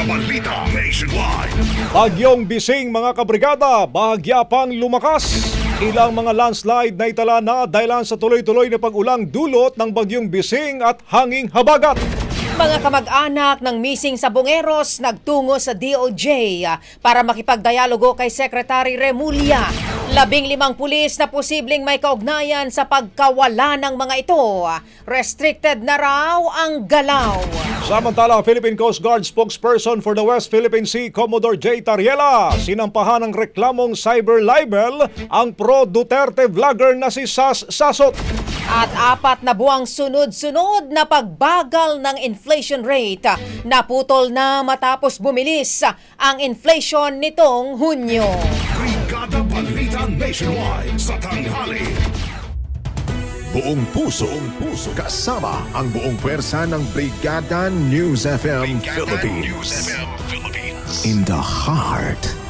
Brigada Balita Nationwide. Bagyong bising mga kabrigada, bahagya pang lumakas. Ilang mga landslide na itala na dahil sa tuloy-tuloy na pag-ulang dulot ng bagyong bising at hanging habagat. Mga kamag-anak ng missing sa Bungeros nagtungo sa DOJ ah, para makipagdialogo kay Secretary Remulla. Labing limang pulis na posibleng may kaugnayan sa pagkawala ng mga ito. Restricted na raw ang galaw. Samantala, Philippine Coast Guard spokesperson for the West Philippine Sea, Commodore J. Tariela, sinampahan ng reklamong cyber libel ang pro-Duterte vlogger na si Sas Sasot. At apat na buwang sunod-sunod na pagbagal ng inflation rate naputol na matapos bumilis ang inflation nitong Hunyo. Brigada Balita Nationwide. Sa tanghali. Buong puso, buong puso kasama ang buong pwersa ng Brigada News FM Philippines. In the heart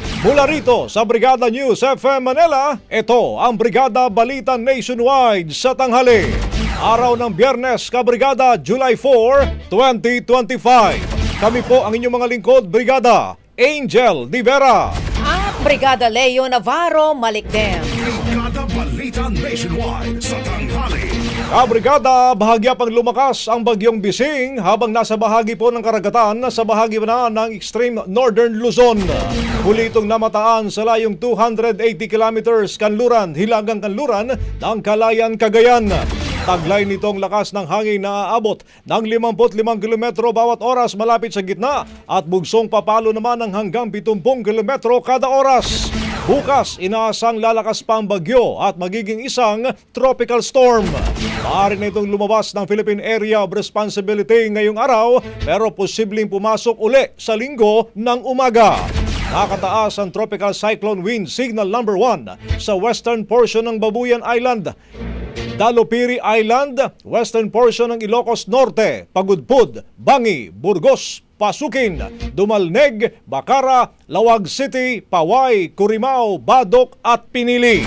Mula rito sa Brigada News FM Manila, ito ang Brigada Balita Nationwide sa tanghali. Araw ng Biyernes, Kabrigada, July 4, 2025. Kami po ang inyong mga lingkod, Brigada Angel Di Vera. At Brigada Leo Navarro Malikdem. Brigada Balita Nationwide. Sa tanghali. Kabrigada, bahagya pang lumakas ang bagyong Bising habang nasa bahagi po ng karagatan sa bahagi na ng extreme northern Luzon. Huli itong namataan sa layong 280 kilometers kanluran, hilagang kanluran ng Kalayan, Cagayan. Taglay nitong lakas ng hangin na aabot ng 55 kilometro bawat oras malapit sa gitna at bugsong papalo naman ng hanggang 70 kilometro kada oras. Bukas, inaasang lalakas pa ang bagyo at magiging isang tropical storm. Maaari na itong lumabas ng Philippine Area of Responsibility ngayong araw pero posibleng pumasok uli sa linggo ng umaga. Nakataas ang tropical cyclone wind signal number 1 sa western portion ng Babuyan Island. Dalopiri Island, western portion ng Ilocos Norte, Pagudpud, Bangi, Burgos, Pasukin, Dumalneg, Bacara, Lawag City, Paway, Curimao, Badok at Pinili.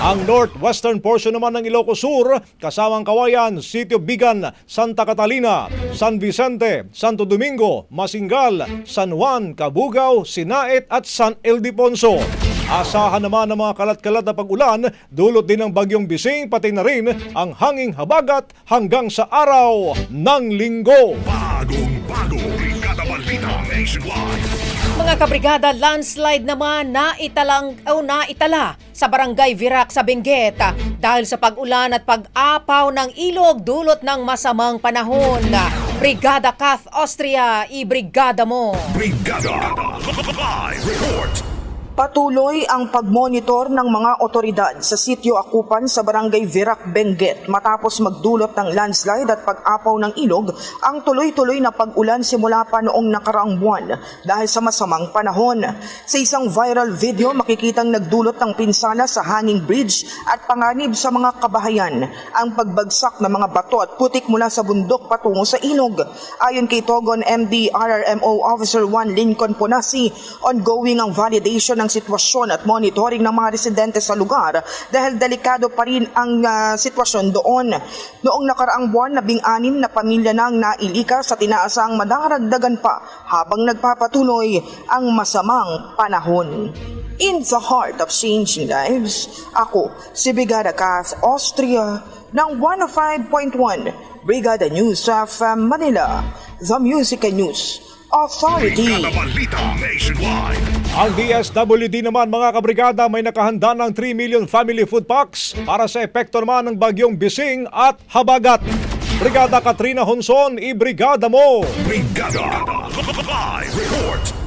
Ang northwestern portion naman ng Ilocos Sur, kasamang Kawayan, Sitio Bigan, Santa Catalina, San Vicente, Santo Domingo, Masingal, San Juan, Cabugao, Sinaet at San Ildefonso. Asahan naman ng mga kalat-kalat na pag-ulan, dulot din ng bagyong bising pati na rin ang hanging habagat hanggang sa araw ng linggo. Bagong bago. Mga kabrigada, landslide naman na italang o naitala sa barangay Virac sa Benguet ah, dahil sa pag-ulan at pag-apaw ng ilog dulot ng masamang panahon. Brigada Kath Austria, i-brigada mo. Brigada Live Report. Patuloy ang pagmonitor ng mga otoridad sa sitio Akupan sa barangay Virac, Benguet matapos magdulot ng landslide at pag-apaw ng ilog ang tuloy-tuloy na pag-ulan simula pa noong nakaraang buwan dahil sa masamang panahon. Sa isang viral video makikitang nagdulot ng pinsala sa hanging bridge at panganib sa mga kabahayan ang pagbagsak ng mga bato at putik mula sa bundok patungo sa ilog. Ayon kay Togon MD RRMO Officer 1 Lincoln Ponasi, ongoing ang validation sitwasyon at monitoring ng mga residente sa lugar dahil delikado pa rin ang ah, sitwasyon doon. Noong nakaraang buwan, labing-anim na pamilya nang nailika sa tinaasang madaragdagan pa habang nagpapatuloy ang masamang panahon. In the heart of changing lives, ako si Brigada Kath Austria ng 105.1 Brigada News of uh, Manila, The Music and News Authority. Ang DSWD naman mga kabrigada may nakahanda ng 3 million family food packs para sa epekto naman ng bagyong bising at habagat. Brigada Katrina Honson, i-brigada mo! Brigada Live Report.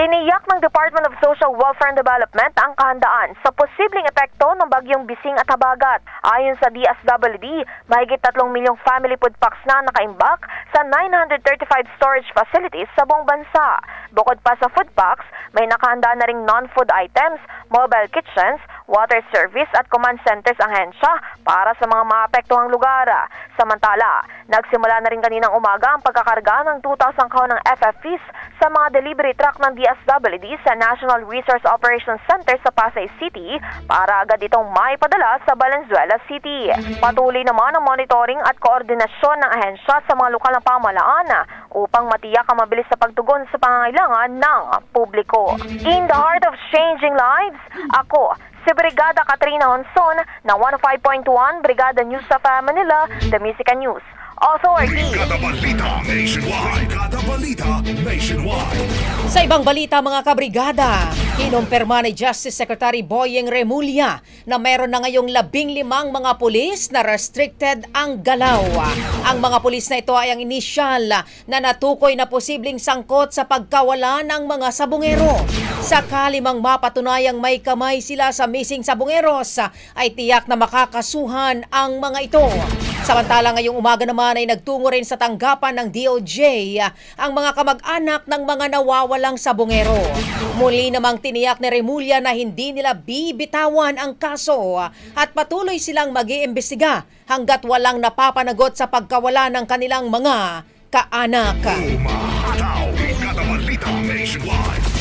Tiniyak ng Department of Social Welfare and Development ang kahandaan sa posibleng epekto ng bagyong bising at habagat. Ayon sa DSWD, mahigit 3 milyong family food packs na nakaimbak sa 935 storage facilities sa buong bansa. Bukod pa sa food packs, may nakahanda na ring non-food items, mobile kitchens, water service at command centers ang hensya para sa mga maapektuhang lugar. Samantala, nagsimula na rin kaninang umaga ang pagkakarga ng 2,000 kahon ng FFPs sa mga delivery truck ng DSWD sa National Resource Operations Center sa Pasay City para agad itong maipadala sa Valenzuela City. Patuloy naman ang monitoring at koordinasyon ng ahensya sa mga lokal na pamahalaan upang matiyak ang mabilis na pagtugon sa pangangailangan ng publiko. In the heart of changing lives, ako si Brigada Katrina Honson ng 105.1 Brigada News sa Manila, The Music News Authority. Brigada Balita Nationwide. Brigada Balita Nationwide. Sa ibang balita mga kabrigada, kinumpirma ni Justice Secretary Boyeng Remulla na meron na ngayong labing limang mga pulis na restricted ang galaw. Ang mga pulis na ito ay ang inisyal na natukoy na posibleng sangkot sa pagkawala ng mga sabungero. Sakali mang mapatunayang may kamay sila sa missing sabungeros, ay tiyak na makakasuhan ang mga ito. Samantala ngayong umaga naman ay nagtungo rin sa tanggapan ng DOJ ah, ang mga kamag-anak ng mga nawawalang sabongero. Muli namang tiniyak ni Remulla na hindi nila bibitawan ang kaso ah, at patuloy silang mag-iimbestiga hanggat walang napapanagot sa pagkawala ng kanilang mga kaanak. Umahataw.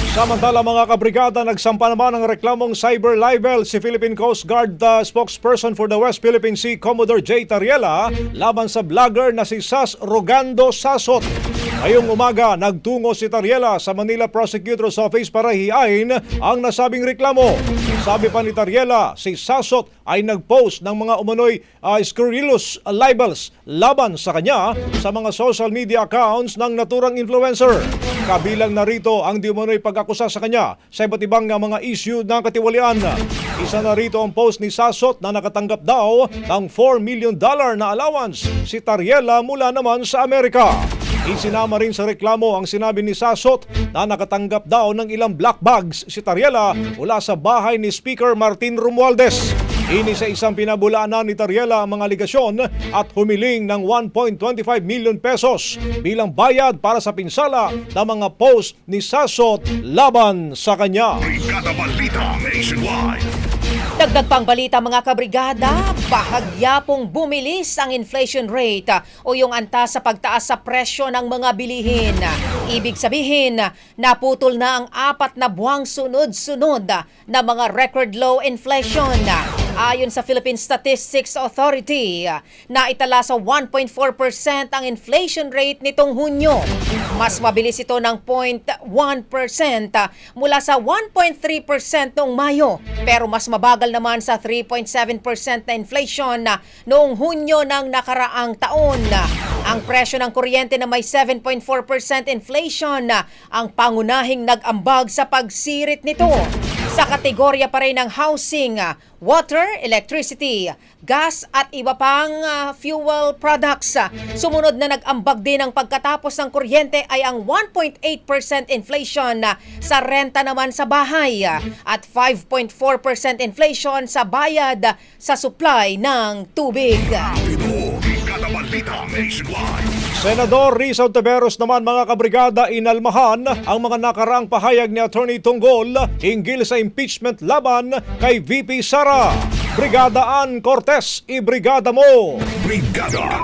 Samantala mga kabrigada, nagsampa naman ng reklamong cyber libel si Philippine Coast Guard uh, spokesperson for the West Philippine Sea, Commodore J. Tariela, laban sa vlogger na si Sas Rogando Sasot. Ngayong umaga, nagtungo si Tariela sa Manila Prosecutor's Office para hiyain ang nasabing reklamo. Sabi pa ni Tariela, si Sasot ay nag-post ng mga umano'y uh, scurrilous libels laban sa kanya sa mga social media accounts ng naturang influencer. Kabilang narito ang di umano'y pag-akusa sa kanya sa iba't ibang mga issue ng katiwalian. Isa na rito ang post ni Sasot na nakatanggap daw ng 4 million dollar na allowance si Tariela mula naman sa Amerika. Isinama rin sa reklamo ang sinabi ni Sasot na nakatanggap daw ng ilang black bags si Tariela mula sa bahay ni Speaker Martin Romualdez. Ini sa isang pinabulaanan ni Tariela ang mga aligasyon at humiling ng 1.25 million pesos bilang bayad para sa pinsala ng mga post ni Sasot laban sa kanya. Brigada Balita Nationwide. Dagdag pang balita mga kabrigada, bahagya pong bumilis ang inflation rate o yung antas sa pagtaas sa presyo ng mga bilihin. Ibig sabihin, naputol na ang apat na buwang sunod-sunod na mga record low inflation. Ayon sa Philippine Statistics Authority, naitala sa 1.4% ang inflation rate nitong Hunyo. Mas mabilis ito ng 0.1% ah, mula sa 1.3% noong Mayo, pero mas mabagal naman sa 3.7% na inflation noong Hunyo ng nakaraang taon. Ang presyo ng kuryente na may 7.4% inflation ang pangunahing nag-ambag sa pagsirit nito. Sa kategorya pa rin ng housing, water, electricity, gas at iba pang ah, fuel products. Sumunod na nag-ambag din ang pagkatapos ng kuryente ay ang 1.8% inflation na sa renta naman sa bahay at 5.4% inflation sa bayad sa supply ng tubig. Nationwide. Senador Rizal Taveros naman mga kabrigada inalmahan ang mga nakaraang pahayag ni Attorney Tunggol hinggil sa impeachment laban kay VP Sara. Brigada Ann Cortez, ibrigada mo! Brigada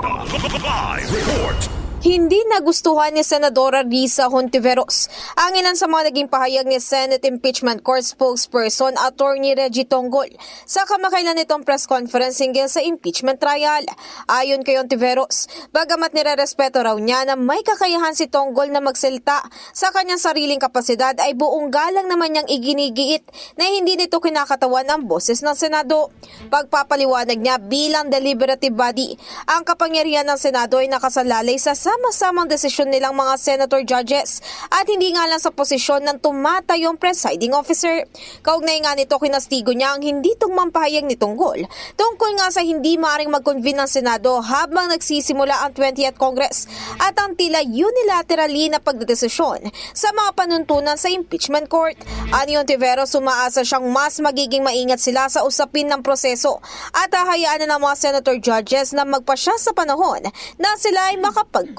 Live Report. Hindi nagustuhan ni Senadora Risa Hontiveros ang ilan sa mga naging pahayag ni Senate Impeachment Court spokesperson Attorney Reggie Tonggol sa kamakailan nitong press conference hinggil sa impeachment trial. Ayon kay Hontiveros, bagamat nirerespeto raw niya na may kakayahan si Tonggol na magsalita sa kanyang sariling kapasidad ay buong galang naman niyang iginigiit na hindi nito kinakatawan ang boses ng Senado. Pagpapaliwanag niya bilang deliberative body, ang kapangyarihan ng Senado ay nakasalalay sa sama-samang desisyon nilang mga senator judges at hindi nga lang sa posisyon ng tumatayong presiding officer. Kaugnay nga nito kinastigo niya ang hindi tungmang pahayag ni Tunggol tungkol nga sa hindi maaring mag-convene ng Senado habang nagsisimula ang 20th Congress at ang tila unilaterally na pagdedesisyon sa mga panuntunan sa impeachment court. Ani Ontiveros sumaasa siyang mas magiging maingat sila sa usapin ng proseso at hahayaan na ng mga senator judges na magpasya sa panahon na sila ay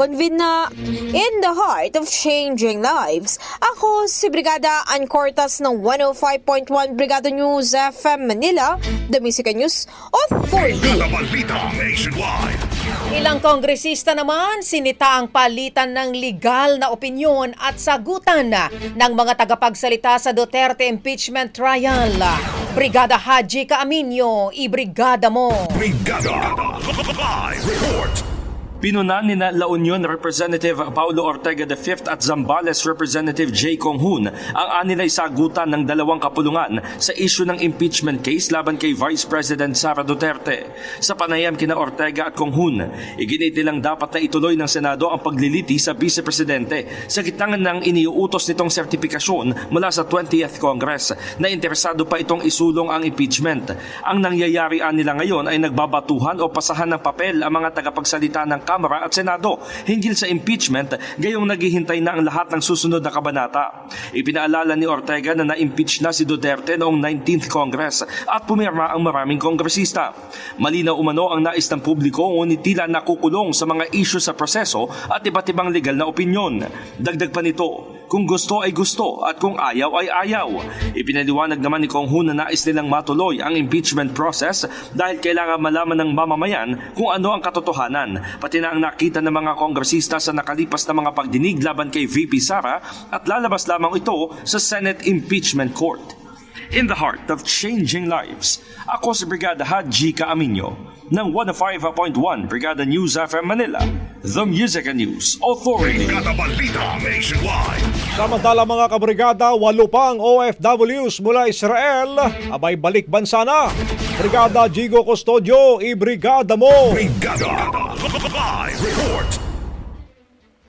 makapag-convene na. In the heart of changing lives, ako si Brigada Ann Cortas ng 105.1 Brigada News FM Manila, The Music News Authority. Ilang kongresista naman sinita ang palitan ng legal na opinyon at sagutan ng mga tagapagsalita sa Duterte impeachment trial. Brigada Haji Kaaminyo, ibrigada mo. Brigada Live Report. Pinunan ni La Union Representative Paulo Ortega V at Zambales Representative J. Kong Hoon ang anilay sagutan ng dalawang kapulungan sa isyu ng impeachment case laban kay Vice President Sara Duterte. Sa panayam kina Ortega at Kong Hoon, iginit nilang dapat na ituloy ng Senado ang pagliliti sa Vice Presidente sa gitna ng iniuutos nitong sertifikasyon mula sa 20th Congress na interesado pa itong isulong ang impeachment. Ang nangyayari nila ngayon ay nagbabatuhan o pasahan ng papel ang mga tagapagsalita ng Kamara at Senado hinggil sa impeachment gayong naghihintay na ang lahat ng susunod na kabanata. Ipinaalala ni Ortega na na-impeach na si Duterte noong 19th Congress at pumirma ang maraming kongresista. Malinaw umano ang nais ng publiko ngunit tila nakukulong sa mga isyu sa proseso at iba't ibang legal na opinyon. Dagdag pa nito, kung gusto ay gusto at kung ayaw ay ayaw. Ipinaliwanag naman ni Kong Hoon na nais nilang matuloy ang impeachment process dahil kailangan malaman ng mamamayan kung ano ang katotohanan, pati na ang nakita ng mga kongresista sa nakalipas na mga pagdinig laban kay VP Sara at lalabas lamang ito sa Senate Impeachment Court. In the heart of changing lives, ako si Brigada Haji Kaaminyo ng 105.1 Brigada News FM Manila, The Music and News Authority. Brigada Balita Nationwide. Samantala mga kabrigada, walo pang OFWs mula Israel, abay balik bansa na. Brigada Jigo Custodio, ibrigada mo! Brigada Live Report.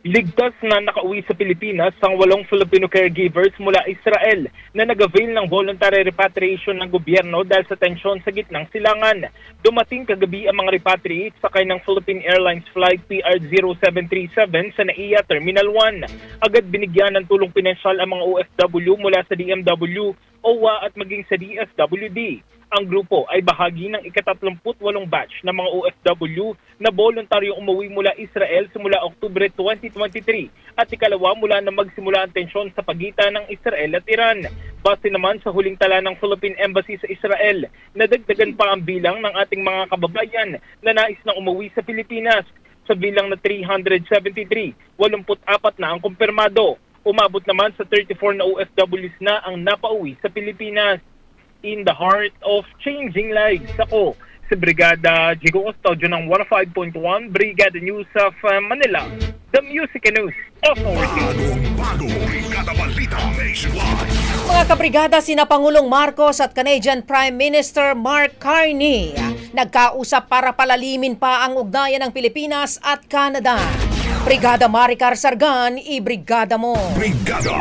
Ligtas na nakauwi sa Pilipinas ang walong Filipino caregivers mula Israel na nag-avail ng voluntary repatriation ng gobyerno dahil sa tensyon sa gitnang silangan. Dumating kagabi ang mga repatriates sakay ng Philippine Airlines Flight PR0737 sa NAIA Terminal 1. Agad binigyan ng tulong pinansyal ang mga OFW mula sa DMW, OWA at maging sa DSWD. Ang grupo ay bahagi ng ikatatlumput-walong batch ng mga OFW na voluntaryong umuwi mula Israel simula Oktubre 2023 at ikalawa mula na magsimula ang tensyon sa pagitan ng Israel at Iran. Base naman sa huling tala ng Philippine Embassy sa Israel, nadagdagan pa ang bilang ng ating mga kababayan na nais na umuwi sa Pilipinas sa bilang na 373, 84 na ang kumpirmado. Umabot naman sa 34 na OFWs na ang napauwi sa Pilipinas in the heart of changing lives. Ako, si Brigada Jigo Custodio ng 105.1 Brigada News of uh, Manila, the Music and News Balita Nationwide. Mga kabrigada, sina Pangulong Marcos at Canadian Prime Minister Mark Carney nagkausap para palalimin pa ang ugnayan ng Pilipinas at Canada. Brigada Maricar Sargan, i-brigada mo. Brigada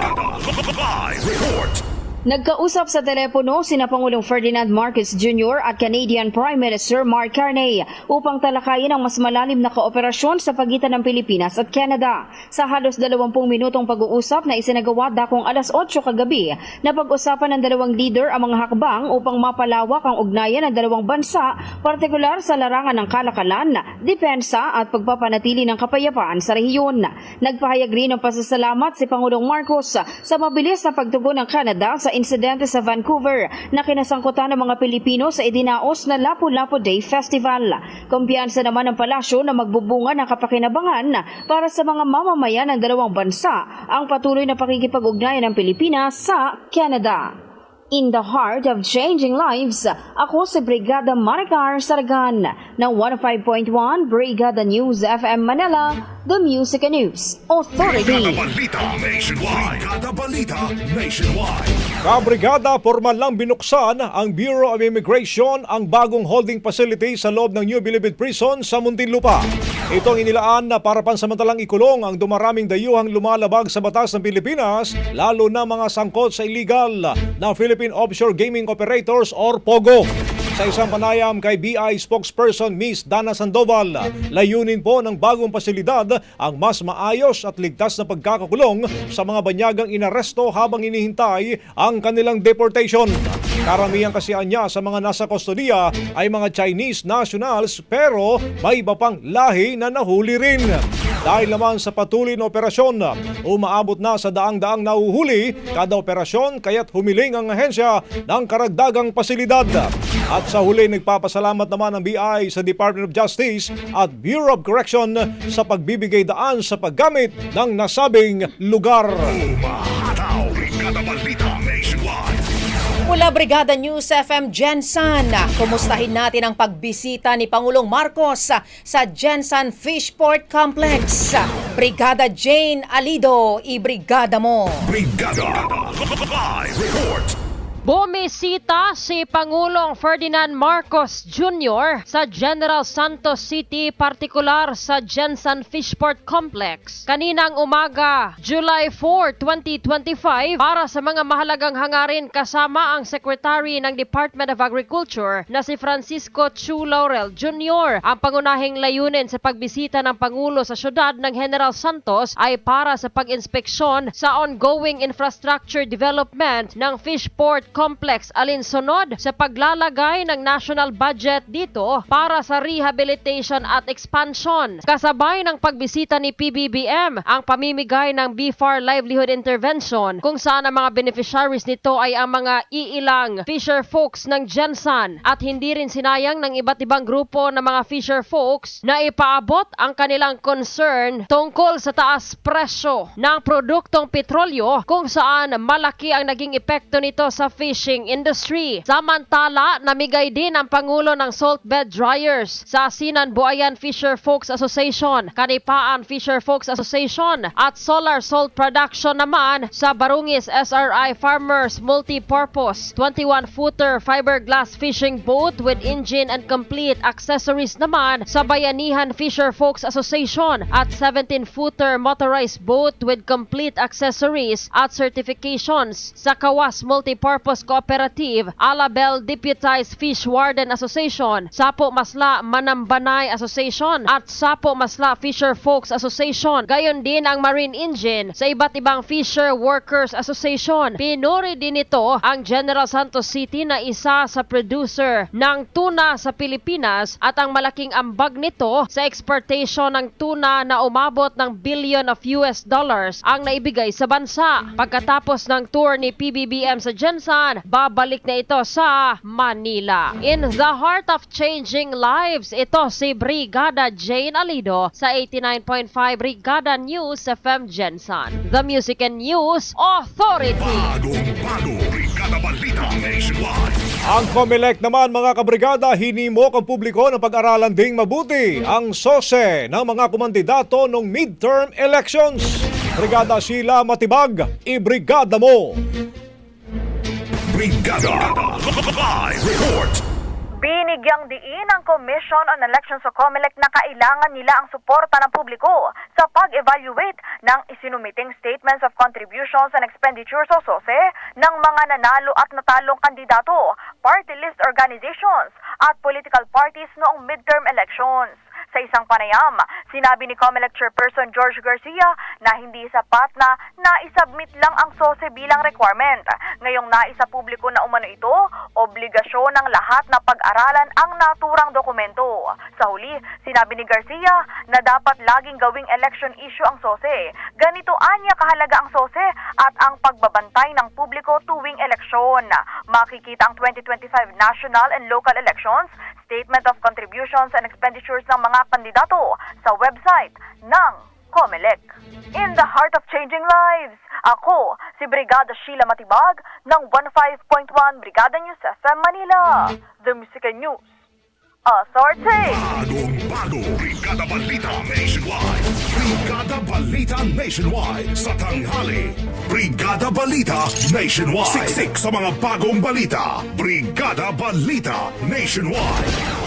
Live Report. Nagkausap sa telepono sina Pangulong Ferdinand Marcos Jr. at Canadian Prime Minister Mark Carney upang talakayin ang mas malalim na kooperasyon sa pagitan ng Pilipinas at Canada. Sa halos 20 minutong pag-uusap na isinagawa dakong alas 8 kagabi, napag-usapan ng dalawang leader ang mga hakbang upang mapalawak ang ugnayan ng dalawang bansa, partikular sa larangan ng kalakalan, depensa at pagpapanatili ng kapayapaan sa rehiyon. Nagpahayag rin ng pasasalamat si Pangulong Marcos sa mabilis na pagtugon ng Canada sa insidente sa Vancouver na kinasangkutan ng mga Pilipino sa idinaos na Lapu-Lapu Day Festival. Kumpiyansa naman ng palasyo na magbubunga ng kapakinabangan para sa mga mamamayan ng dalawang bansa ang patuloy na pakikipag-ugnayan ng Pilipinas sa Canada. In the heart of changing lives, ako si Brigada Maricar Sargan ng 105.1 Brigada News FM Manila, The Music and News Brigada Authority. Balita Nationwide. Brigada Balita Nationwide. Kabrigada, formal lang binuksan ang Bureau of Immigration ang bagong holding facility sa loob ng New Bilibid Prison sa Muntinlupa. Ito ang inilaan na para pansamantalang ikulong ang dumaraming dayuhang lumalabag sa batas ng Pilipinas, lalo na mga sangkot sa illegal na Philippine Offshore Gaming Operators or POGO. Sa isang panayam kay BI spokesperson Miss Dana Sandoval, layunin po ng bagong pasilidad ang mas maayos at ligtas na pagkakakulong sa mga banyagang inaresto habang inihintay ang kanilang deportation. Karamihan kasi niya sa mga nasa kustodiya ay mga Chinese nationals pero may iba pang lahi na nahuli rin. Dahil naman sa patuloy na operasyon, umaabot na sa daang-daang nauhuli kada operasyon kaya't humiling ang ahensya ng karagdagang pasilidad. At sa huli nagpapasalamat naman ang BI sa Department of Justice at Bureau of Correction sa pagbibigay daan sa paggamit ng nasabing lugar. Umahataw, Mula Brigada News FM Jensen, kumustahin natin ang pagbisita ni Pangulong Marcos sa Jensen Fishport Complex. Brigada Jane Alido, i-brigada mo. Brigada Live Report. Bumisita si Pangulong Ferdinand Marcos Jr. sa General Santos City, partikular sa Jensen Fishport Complex. Kaninang umaga, July 4, 2025, para sa mga mahalagang hangarin kasama ang Secretary ng Department of Agriculture na si Francisco Chu Laurel Jr. Ang pangunahing layunin sa pagbisita ng Pangulo sa syudad ng General Santos ay para sa pag-inspeksyon sa ongoing infrastructure development ng Fishport Complex alinsunod sa paglalagay ng national budget dito para sa rehabilitation at expansion. Kasabay ng pagbisita ni PBBM ang pamimigay ng BFAR Livelihood Intervention kung saan ang mga beneficiaries nito ay ang mga iilang fisher folks ng Jensen at hindi rin sinayang ng iba't ibang grupo ng mga fisher folks na ipaabot ang kanilang concern tungkol sa taas presyo ng produktong petrolyo kung saan malaki ang naging epekto nito sa fish fishing industry. Samantala, namigay din ang Pangulo ng salt bed dryers sa Sinan Buayan Fisher Folks Association, Kanipaan Fisher Folks Association at Solar Salt Production naman sa Barungis SRI Farmers Multipurpose 21-footer fiberglass fishing boat with engine and complete accessories naman sa Bayanihan Fisher Folks Association at 17-footer motorized boat with complete accessories at certifications sa Kawas Multipurpose Cooperative, Alabel Deputized Fish Warden Association, Sapo Masla Manambanay Association at Sapo Masla Fisher Folks Association. Gayon din ang Marine Engine sa iba't ibang Fisher Workers Association. Pinuri din ito ang General Santos City na isa sa producer ng tuna sa Pilipinas at ang malaking ambag nito sa exportation ng tuna na umabot ng billion of US dollars ang naibigay sa bansa. Pagkatapos ng tour ni PBBM sa Jensan, babalik na ito sa Manila. In the heart of changing lives, ito si Brigada Jane Alido sa 89.5 Brigada News FM Jensan. The Music and News Authority. Bagong bago, Brigada Balita Nationwide. Ang COMELEC naman mga kabrigada, hinimok ang publiko ng pag-aralan ding mabuti ang sose ng mga kumandidato ng midterm elections. Brigada Sheila Matibag, ibrigada mo! Brigada Live Report. Binigyang diin ang Commission on Elections o COMELEC na kailangan nila ang suporta ng publiko sa pag-evaluate ng isinumiting Statements of Contributions and Expenditures o SOSE ng mga nanalo at natalong kandidato, party list organizations at political parties noong midterm elections. Sa isang panayam, sinabi ni COMELEC Chairperson George Garcia na hindi sapat na naisubmit lang ang SOSE bilang requirement. Ngayong naisa publiko na umano ito, obligasyon ng lahat na pag-aralan ang naturang dokumento. Sa huli, sinabi ni Garcia na dapat laging gawing election issue ang SOSE. Ganito anya kahalaga ang SOSE at ang pagbabantay ng publiko tuwing eleksyon. Makikita ang 2025 national and local elections Statement of Contributions and Expenditures ng mga kandidato sa website ng COMELEC. In the heart of changing lives, ako si Brigada Sheila Matibag ng 15.1 Brigada News FM Manila, The Music News Authority. Bagong bago, Brigada Balita Nationwide. Brigada Balita Nationwide sa tanghali. Brigada Balita Nationwide. Siksik sa mga bagong balita. Brigada Balita Nationwide.